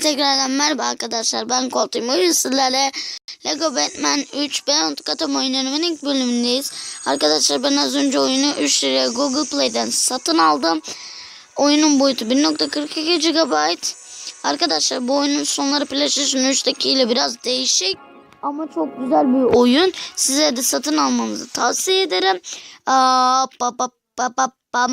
tekrardan merhaba arkadaşlar. Ben Koltuğum Oyun sizlerle Lego Batman 3 Ben Katam oyunlarının ilk bölümündeyiz. Arkadaşlar ben az önce oyunu 3 liraya Google Play'den satın aldım. Oyunun boyutu 1.42 GB. Arkadaşlar bu oyunun sonları PlayStation 3'teki ile biraz değişik. Ama çok güzel bir oyun. Size de satın almanızı tavsiye ederim. Aa, pa, pa, pa, pa, pam.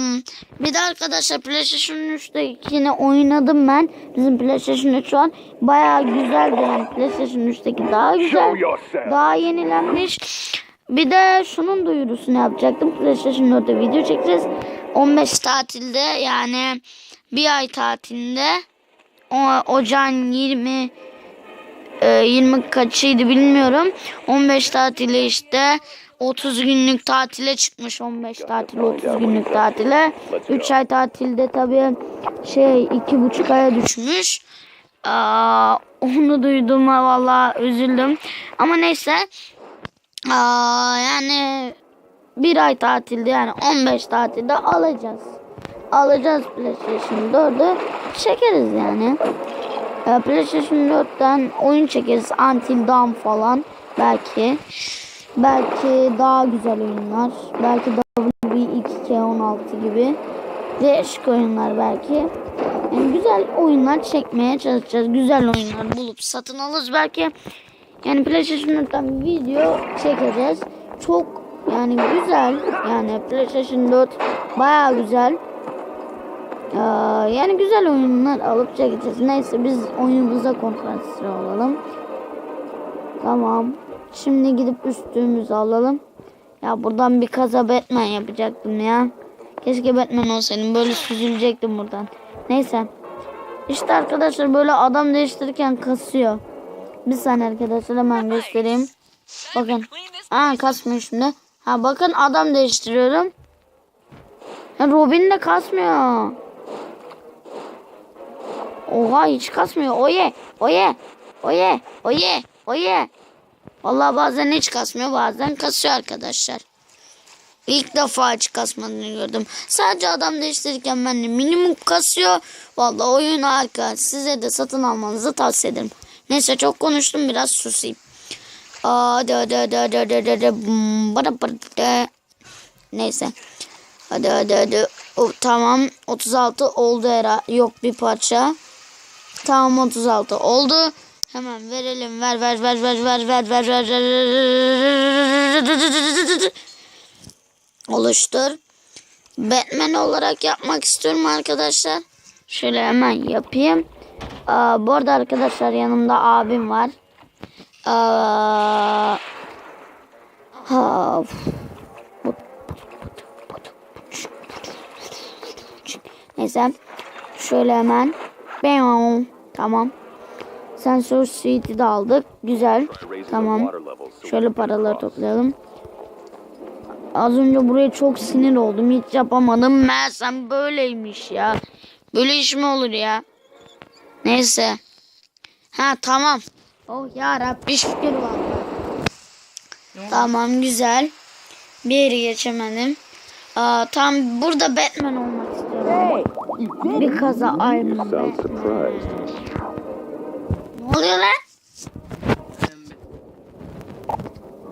Bir de arkadaşlar PlayStation 3'te yine oynadım ben. Bizim PlayStation 3 şu an bayağı güzeldi yani PlayStation 3'teki daha güzel. Daha yenilenmiş. Bir de şunun duyurusunu yapacaktım. PlayStation 4'te video çekeceğiz. 15 tatilde yani bir ay tatilinde o, ocağın 20 e, 20 kaçıydı bilmiyorum. 15 tatile işte 30 günlük tatile çıkmış 15 tatil 30 günlük tatile. 3 ay tatilde tabii şey iki buçuk aya düşmüş. Aa, onu duyduğuma valla üzüldüm. Ama neyse. Aa, yani bir ay tatilde yani 15 tatilde alacağız. Alacağız PlayStation 4'ü çekeriz yani. Ee, PlayStation 4'ten oyun çekeriz. Until Dawn falan belki. Belki daha güzel oyunlar. Belki WB2K16 gibi. Değişik oyunlar belki. Yani güzel oyunlar çekmeye çalışacağız. Güzel oyunlar bulup satın alırız belki. Yani PlayStation 4'ten video çekeceğiz. Çok yani güzel. Yani PlayStation 4 baya güzel. Ee, yani güzel oyunlar alıp çekeceğiz. Neyse biz oyunumuza konsantre olalım. Tamam. Şimdi gidip üstümüzü alalım. Ya buradan bir kaza Batman yapacaktım ya. Keşke Batman olsaydım. Böyle süzülecektim buradan. Neyse. İşte arkadaşlar böyle adam değiştirirken kasıyor. Bir saniye arkadaşlar hemen göstereyim. Bakın. Ha kasmıyor şimdi. Ha bakın adam değiştiriyorum. Ya Robin de kasmıyor. Oha hiç kasmıyor. Oye. Oye. Oye. Oye. Oye. Vallahi bazen hiç kasmıyor bazen kasıyor arkadaşlar. İlk defa hiç kasmadığını gördüm. Sadece adam değiştirirken ben minimum kasıyor. Vallahi oyun harika. Size de satın almanızı tavsiye ederim. Neyse çok konuştum biraz susayım. Hadi hadi hadi hadi hadi hadi bada bada. Neyse. Hadi hadi hadi. Tamam 36 oldu era. Yok bir parça. Tamam 36 oldu. Hemen verelim. Ver ver ver ver ver ver ver ver ver. Oluştur. Batman olarak yapmak istiyorum arkadaşlar. Şöyle hemen yapayım. Aa, bu arada arkadaşlar yanımda abim var. Aa, ha, Neyse. Şöyle hemen. Tamam. Sensör suite'i de aldık. Güzel. Tamam. Şöyle paraları toplayalım. Az önce buraya çok sinir oldum. Hiç yapamadım. Meğersem böyleymiş ya. Böyle iş mi olur ya? Neyse. Ha tamam. Oh ya Rabbi şükür vallahi. Tamam güzel. Bir yeri geçemedim. Aa, tam burada Batman olmak istiyorum. Bir kaza Iron oluyor lan?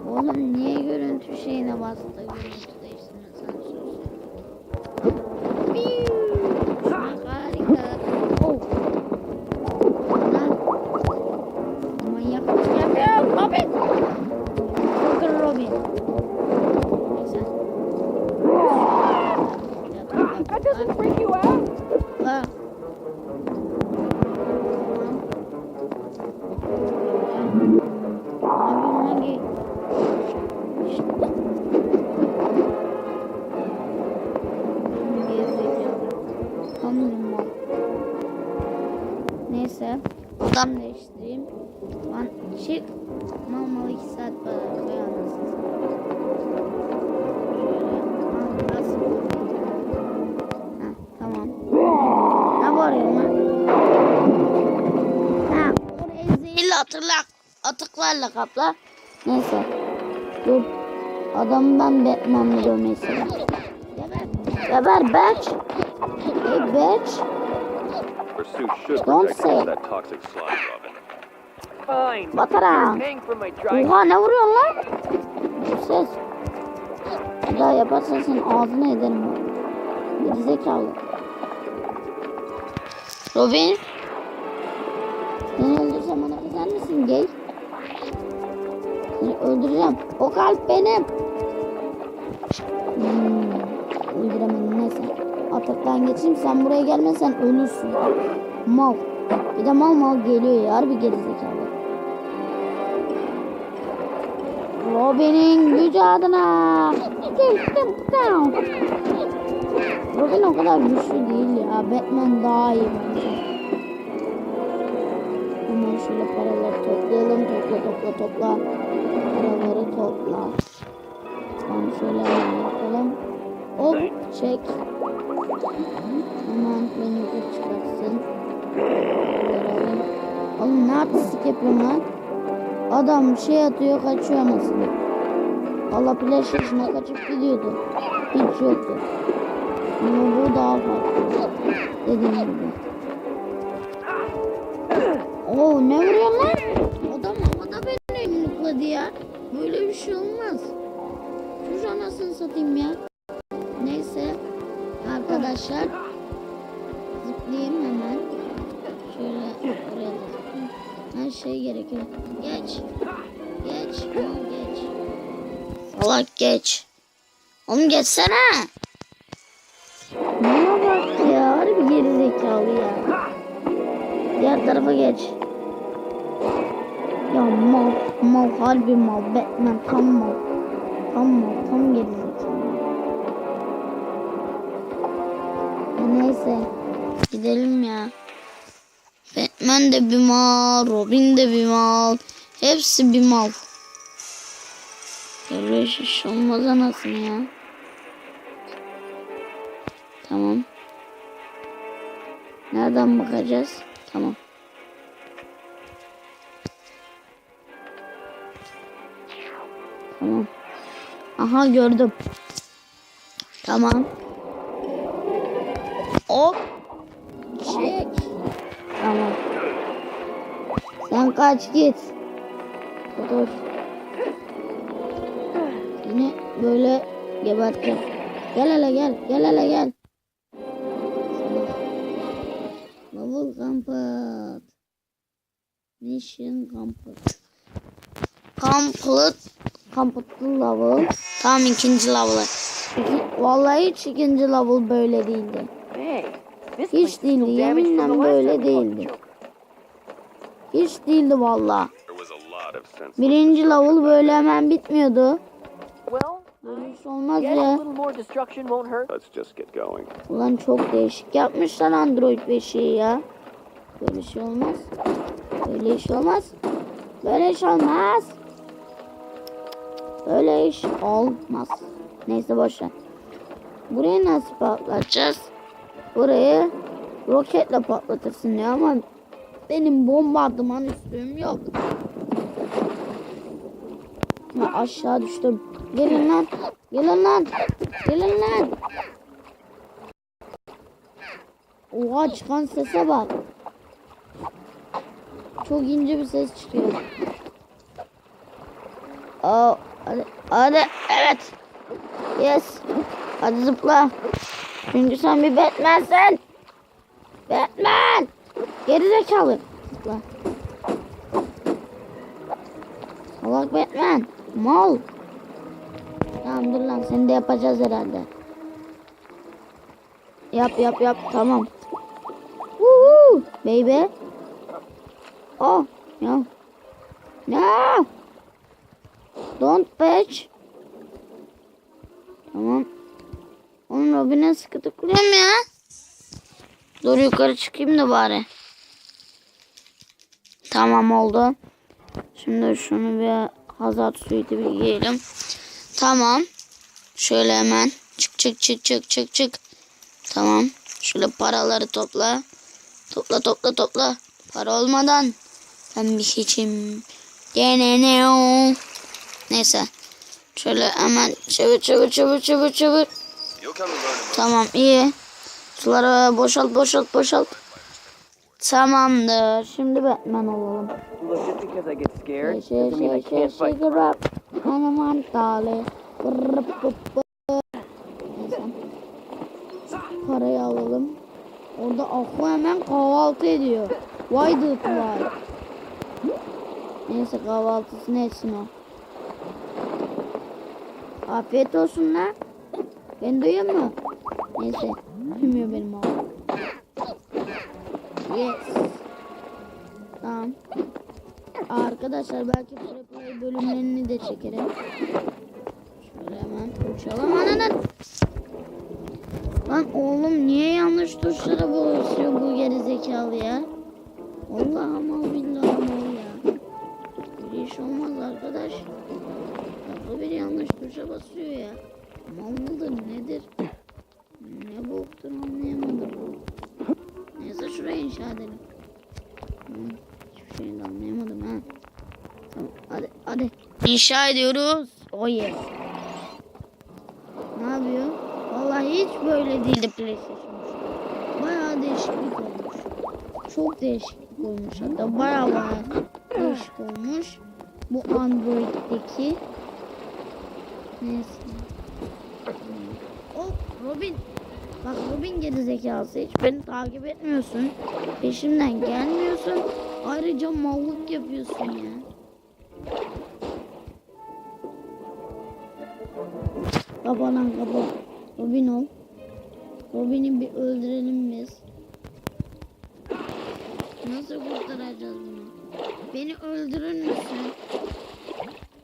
Oğlum niye görüntü şeyine bastı? Görüntü değiştirme sensörü. benim. Neyse. Odam değiştireyim. Lan çık. Şey, mal mal 2 saat bana koyamazsın. Tamam. Ne bağırıyorsun lan? Ha, orayı zehirli atırlar atıklarla kapla. Neyse. Dur. Adamı ben Batman'ı mesela. Geber. Geber Berk. Hey bitch. pursuit should Don't protect say that toxic slime, Robin. Fine. Drive. Oha ne vuruyorsun lan? Ses. Bir daha yaparsan senin ağzına ederim. Geri zekalı. Robin. Seni öldürsem bana kızar mısın gay? Seni öldüreceğim. O kalp benim. Hmm, öldüremedim neyse. Ataktan geçeyim sen buraya gelmezsen ölürsün. Mal. Bir de mal mal geliyor ya harbi gerizekalı. Robin'in gücü adına. Robin o kadar güçlü değil ya. Batman daha iyi. Hemen şöyle paraları toplayalım. Topla topla topla. Paraları topla. Tamam şöyle yapalım. Hop çek. Hemen beni yukarı çıkartsın. Oğlum ne artistik yapıyorsun lan? Adam şey atıyor kaçıyor anasını. Allah plaj yaşına kaçıp gidiyordu. Hiç yoktu. Ama bu daha farklı. Dediğim gibi. Oo ne vuruyor lan? Adam havada beni yumrukladı ya. Böyle bir şey olmaz. Şu anasını satayım ya. Arkadaşlar. Zıplayayım hemen. Şöyle oraya da. Her şey gerekiyor. Geç. Geç. Oğlum geç. Salak geç. Oğlum geçsene. Buna bak ya. Harbi geri zekalı ya. Diğer tarafa geç. Ya mal. Mal harbi mal. Batman tam mal. Tam mal. Tam geri neyse. Gidelim ya. Batman de bir mal, Robin de bir mal. Hepsi bir mal. Böyle iş olmaz anasını ya. Tamam. Nereden bakacağız? Tamam. Tamam. Aha gördüm. Tamam. Hop. Çek. Tamam. Sen kaç git. Dur. Seni böyle geberteceğim. Gel hele gel. Gel hele gel. Level complete. Mission complete. Complete. Complete level. Tam ikinci level. İki, vallahi hiç ikinci level böyle değildi. Hiç değildi. Yeminle böyle değildi. Hiç değildi valla. Birinci level böyle hemen bitmiyordu. Hiç olmaz ya. Ulan çok değişik yapmışlar Android 5'i ya. Böyle şey olmaz. Böyle iş olmaz. Böyle iş olmaz. Böyle iş olmaz. Neyse boşver. Burayı nasıl patlatacağız? Burayı roketle patlatırsın ya ama benim bombardıman üstüm yok. Ha, aşağı düştüm. Gelin lan. Gelin lan. Gelin lan. Oha çıkan sese bak. Çok ince bir ses çıkıyor. Aa, hadi, hadi, evet. Yes. Hadi zıpla. Çünkü sen bir Batman'sin. Batman. Geri zekalı. Zıpla. Salak Batman. Mal. Tamam dur lan seni de yapacağız herhalde. Yap yap yap tamam. Woohoo baby. Oh no. No. Don't bitch. Tamam. Onun Robin'e sıkı tıklıyorum ya. Dur yukarı çıkayım da bari. Tamam oldu. Şimdi şunu bir hazard suiti bir giyelim. Tamam. Şöyle hemen çık çık çık çık çık çık. Tamam. Şöyle paraları topla. Topla topla topla. Para olmadan ben bir hiçim. Deneneo. Neyse. Şöyle hemen çevir çevir çevir çevir çevir. Tamam iyi. Suları boşalt boşalt boşalt. Tamamdır. Şimdi Batman olalım. Look, just because I get scared doesn't mean I can't fight. grab. Aman tali. Rıp pıp pıp. Neyse. Parayı alalım. Orada Akku hemen kahvaltı ediyor. Vay dıt vay. Neyse kahvaltısını etsin o. Afiyet olsun lan. Ben duyuyor mu? Neyse. Duymuyor benim oğlum. Yes. Tamam. Arkadaşlar belki Preplay bölümlerini de çekerim. Şöyle hemen uçalım. Ananın. Lan oğlum niye yanlış tuşlara basıyor bu geri zekalı ya? Allah'ım billahi mal ya. Bir iş olmaz arkadaş. Yapı bir yanlış tuşa basıyor ya. Mal mıdır nedir? Ne boktur anlayamadım. Neyse şurayı inşa edelim. Hiçbir şeyi de anlayamadım ha. Tamam hadi hadi. İnşa ediyoruz. Oh yes. Ne yapıyor? Vallahi hiç böyle değildi PlayStation. Bayağı değişiklik olmuş. Çok değişiklik olmuş hatta bayağı bayağı değişik olmuş. Bu Android'deki. Neyse. Robin. Bak Robin geri zekası hiç beni takip etmiyorsun. Peşimden gelmiyorsun. Ayrıca mallık yapıyorsun ya. Kapa lan kapa. Robin ol. Robin'i bir öldürelim biz. Nasıl kurtaracağız bunu? Beni öldürür müsün?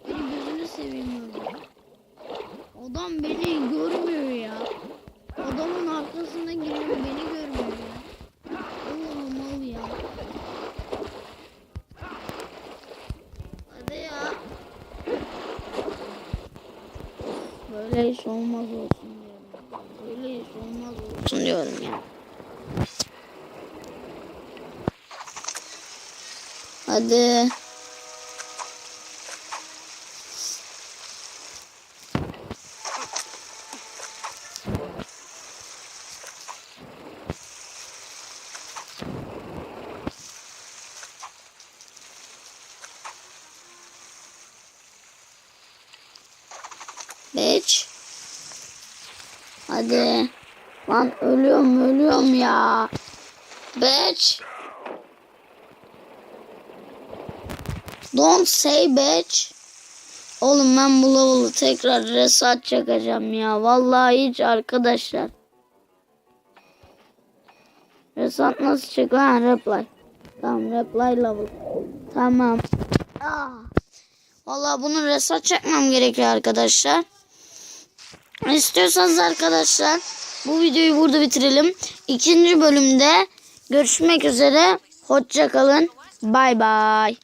Beni gözünü seveyim. Adam beni görmüyor ya. Adamın arkasında giriyor beni görmüyor ya. Allah'ım mal ya. Hadi ya. Böyle iş olmaz olsun diyorum. Böyle iş olmaz olsun diyorum ya. Hadi. Hadi. Lan ölüyorum ölüyorum ya. Beç. Don't say bitch. Oğlum ben bu level'ı tekrar reset çakacağım ya. Vallahi hiç arkadaşlar. Reset nasıl çek? Ha reply. Tamam reply level. Tamam. Ah. Vallahi bunu reset çekmem gerekiyor arkadaşlar. İstiyorsanız arkadaşlar bu videoyu burada bitirelim. İkinci bölümde görüşmek üzere. Hoşça kalın. Bay bay.